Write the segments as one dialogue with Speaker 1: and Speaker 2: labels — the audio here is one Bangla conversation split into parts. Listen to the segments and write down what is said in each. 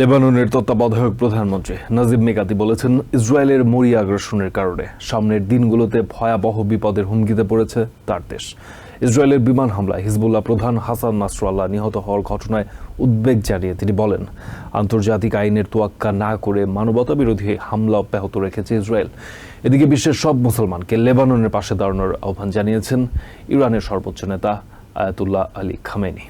Speaker 1: লেবাননের তত্ত্বাবধায়ক প্রধানমন্ত্রী নাজিব মেকাতি বলেছেন, ইসরায়েলের মরিয়া আগ্রাসনের কারণে সামনের দিনগুলোতে ভয়াবহ বিপদের হুমকিতে পড়েছে তার দেশ। ইসরায়েলের বিমান হামলায় হিজবুল্লাহ প্রধান হাসান নাসরাল্লাহ নিহত হওয়ার ঘটনায় উদ্বেগ জানিয়ে তিনি বলেন, আন্তর্জাতিক আইনের তোয়াক্কা না করে মানবতা বিরোধী হামলা অব্যাহত রেখেছে ইসরায়েল। এদিকে বিশ্বের সব মুসলমানকে লেবাননের পাশে দাঁড়ানোর আহ্বান জানিয়েছেন ইরানের সর্বোচ্চ নেতা আয়াতুল্লাহ আলী খামেনি।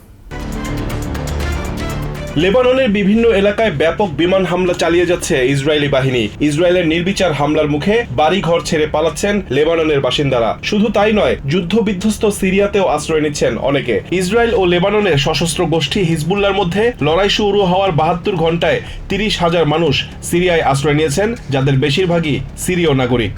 Speaker 2: লেবাননের বিভিন্ন এলাকায় ব্যাপক বিমান হামলা চালিয়ে যাচ্ছে ইসরায়েলি বাহিনী। ইসরায়েলের নির্বিচার হামলার মুখে বাড়িঘর ছেড়ে পালাচ্ছেন লেবাননের বাসিন্দারা। শুধু তাই নয় যুদ্ধ বিধ্বস্ত সিরিয়াতেও আশ্রয় নিচ্ছেন অনেকে। ইসরায়েল ও লেবাননের সশস্ত্র গোষ্ঠী হিজবুল্লার মধ্যে লড়াই শুরু হওয়ার বাহাত্তর ঘন্টায় তিরিশ হাজার মানুষ সিরিয়ায় আশ্রয় নিয়েছেন, যাদের বেশিরভাগই সিরীয় নাগরিক।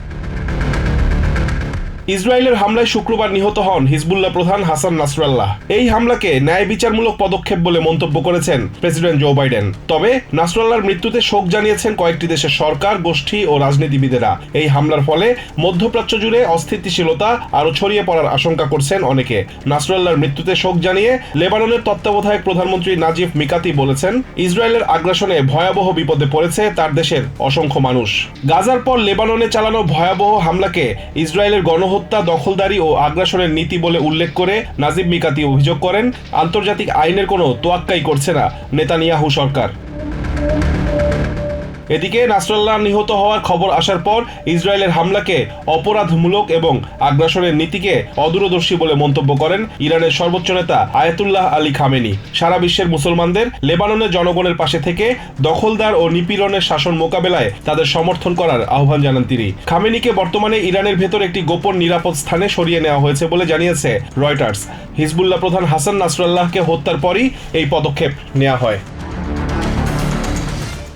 Speaker 2: ইসরায়েলের হামলায় শুক্রবার নিহত হন হিজবুল্লাহ প্রধান হাসান নাসরাল্লাহ। এই হামলাকে ন্যায় বিচারমূলক পদক্ষেপ বলে মন্তব্য করেছেন প্রেসিডেন্ট জো বাইডেন। তবে নাসরাল্লাহর মৃত্যুতে শোক জানিয়েছেন কয়েকটি দেশের সরকার, গোষ্ঠী ও রাজনীতিবিদেরা। এই হামলার ফলে মধ্যপ্রাচ্য জুড়ে অস্থিতিশীলতা আরও ছড়িয়ে পড়ার আশঙ্কা করছেন অনেকে। নাসরাল্লাহর মৃত্যুতে শোক জানিয়ে লেবাননের তত্ত্বাবধায়ক প্রধানমন্ত্রী নাজিফ মিকাতি বলেছেন, ইসরায়েলের আগ্রাসনে ভয়াবহ বিপদে পড়েছে তার দেশের অসংখ্য মানুষ। গাজার পর লেবাননে চালানো ভয়াবহ হামলাকে ইসরায়েলের গণহত্যা দখলদারি ও আগ্রাসনের নীতি বলে উল্লেখ করে নাজিব মিকাতি অভিযোগ করেন, আন্তর্জাতিক আইনের কোনো তোয়াক্কাই করছে না নেতানিয়াহু সরকার। এদিকে নাসরাল্লাহ নিহত হওয়ার খবর আসার পর ইসরায়েলের হামলাকে অপরাধমূলক এবং আগ্রাসনের নীতিকে অদূরদর্শী বলে মন্তব্য করেন ইরানের সর্বোচ্চ নেতা আয়াতুল্লাহ আলী খামেনি। সারা বিশ্বের মুসলমানদের লেবাননের জনগণের পাশে থেকে দখলদার ও নিপীড়নের শাসন মোকাবেলায় তাদের সমর্থন করার আহ্বান জানান তিনি। খামেনিকে বর্তমানে ইরানের ভেতর একটি গোপন নিরাপদ স্থানে সরিয়ে নেওয়া হয়েছে বলে জানিয়েছে রয়টার্স। হিজবুল্লাহ প্রধান হাসান নাসরাল্লাহকে হত্যার পরই এই পদক্ষেপ নেওয়া হয়।